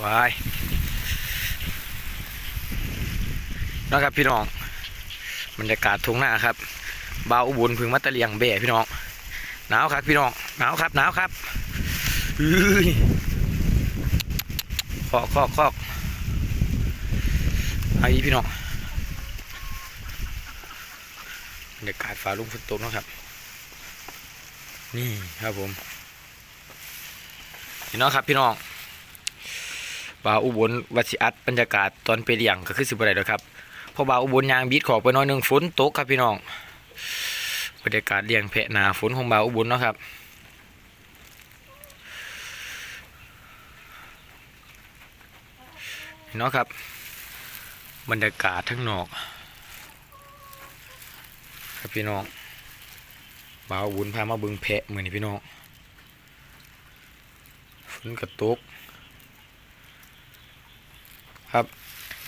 วายนะครับพี่น้องบรรยากาศทุ่งนาครับบาอุบลพึงมัตะเลียงเบ่พี่น้องหนาวครับพี่น้องหนาวครับหนาวครับคอกคอกคอกไอ้พี่น้องบรรยากาศฟ้าลุ่มฝนตกนะครับ นี่ครับผมพี่น้องครับพี่น้อง บาอุบลวัดสิอัดบรรยากาศตอนไปเลี้ยงก็คือสิบไรเด้อครับเพอบาอุบลยางบีดขอกไปน้อยหนึงฝนตกครับพี่น้องบรรยากาศเลี้ยงแพะหนาฝนของบาอุบลเนาะครับพี่น้องครับ บรรยากาศทั้งนอกครับพี่น้องบาวอุบลพามาเบิ่งแพะมือนี้พี่น้องฝนกระตก ครับ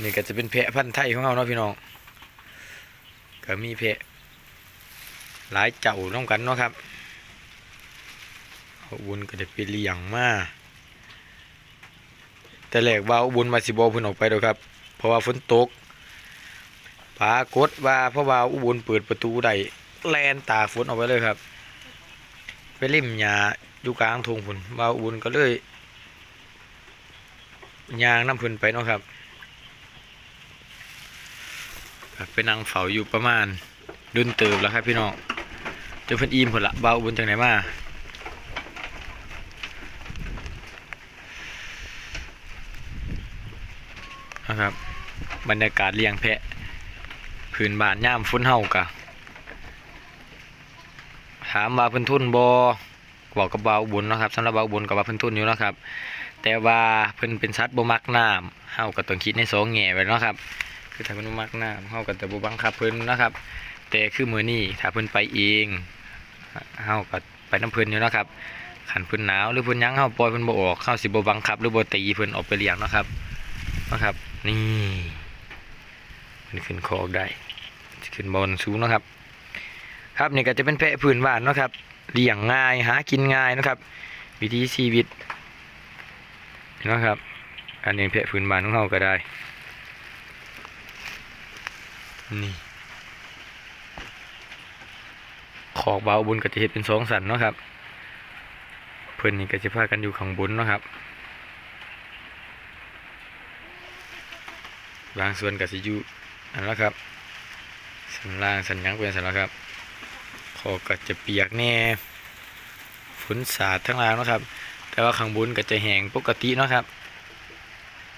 นี่ก็จะเป็นแพะพันธุ์ไทยของเราเนาะพี่น้องก็มีแพะหลายเจ้าน้องกันเนาะครับอาบุญก็จะไปเลี้ยงมาแต่แรกว่าอาบุญมาสิบอพิ่นออกไปเด้อครับ เพราะว่าฝนตกปรากฏว่าเพราะว่าอุบลเปิดประตูได้แลนตาฝนออกไปเลยครับ ไปริมหญ้าอยู่กลางทงพุ่นว่าอุบลก็เลยยางน้ำพื้นไปเนาะครับ ไปนั่งเฝ้าอยู่ประมาณดุนเติบแล้วครับพี่น้องเจอเพิ่นอิ่มผลละเบาบุญจากไหนมานะครับ บรรยากาศเลี้ยงแพะพื้นบ้านย่ามฟุ้นเฮากะถามว่าเพิ่นทุนบอบอกกับเบาบุญนะครับสำหรับเบาบุญกับว่าเพิ่นทุนอยู่นะครับ แต่ว่าเพิ่นเป็นสัตว์บ่มักน้ำเฮาก็ต้องคิดในสองแง่ไว้นะครับ คือถ้าเพิ่นมักน้ำเฮาก็จะบ่บังคับเพิ่นนะครับ แต่คือมื้อนี้ถ้าเพิ่นไปเองเฮาก็ไปนํเพิ่นอยู่นะครับคันเพิ่นหนาวหรือเพิ่นยังเฮาปล่อยเพิ่นบ่ออกเฮาสิบ่บังคับ หรือบ่ตีเพิ่นออกไปเลี้ยงนะครับนะครับ นี่เพิ่นขึ้นคอกได้ขึ้นบนสูงนะครับ ครับนี่ก็จะเป็นแพะพื้นบ้านนะครับเลี้ยงง่ายหากินง่ายนะครับ วิถีชีวิตนะครับ อันนี้เพะพื้นบ้านของเราก็ได้ นี่ขอกเบาบนก็จะเห็ดเป็นสองสันเนาะครับ เพื่อนนี่ก็จะพากันอยู่ข้างบนเนาะครับ บางส่วนก็จะอยู่อันและครับสันล่างสันยังเป็นสันและครับขอก็จะเปียกแน่ฝนสาดทั้งล่างเนาะครับ แต่ว่าข้างบนก็จะแห้งปกติเนาะครับ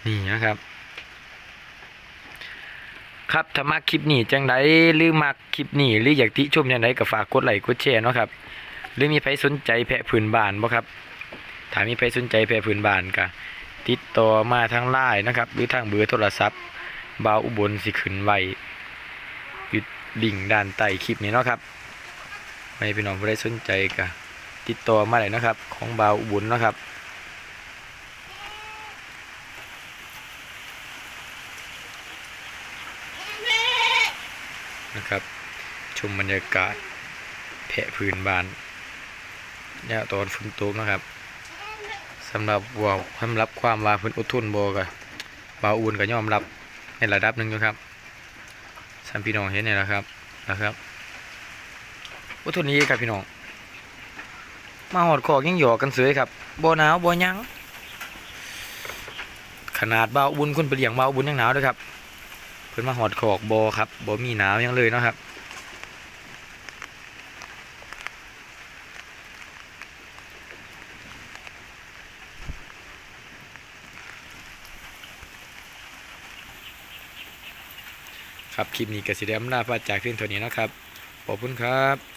นี่นะครับ ครับถ้ามักคลิปนี้จังไดหรือมักคลิปนี้หรืออยากติชมจังไดก็ฝากกดไลค์กดแชร์เนาะครับหรือมีใครสนใจแพะพื้นบานบ่ครับถ้ามีใครสนใจแพะพื้นบานก็ติดต่อมาทางไลน์นะครับหรือทางเบอร์โทรศัพท์บ่าวอุบลสิขึ้นไว้อยู่ลิงด้านใต้คลิปนี้เนาะครับไม่พี่น้องผู้ใดสนใจก็ติดต่อมาได้นะครับ ของบ่าวอุบลเนะครับ นะครับ ชมบรรยากาศแผะพื้นบานเนี่ยตอนฝนตกนะครับสำหรับว่าวสำหรับความว่าเพิ่นอดทนบ่ก็บ่าอุ่นก็ยอมรับในระดับหนึ่งอยู่ครับสามพี่น้องเห็นเนี่แหละครับนะครับอดทนนี้ครับพี่น้องมาหอดคอกยังหยอกกันเสยครับบ่หนาวบ่ยังขนาดบ่าอุ่นคนไปเลี้ยงบ่าอุ่นยังหนาวเลยครับ พิ่นมาหอดขอกบอครับบอมีหนาวยังเลยเนาะครับ ครับคลิปนี้ก็สิเดมลาพาจากเพียงเท่านี้นะครับ ขอบคุณครับ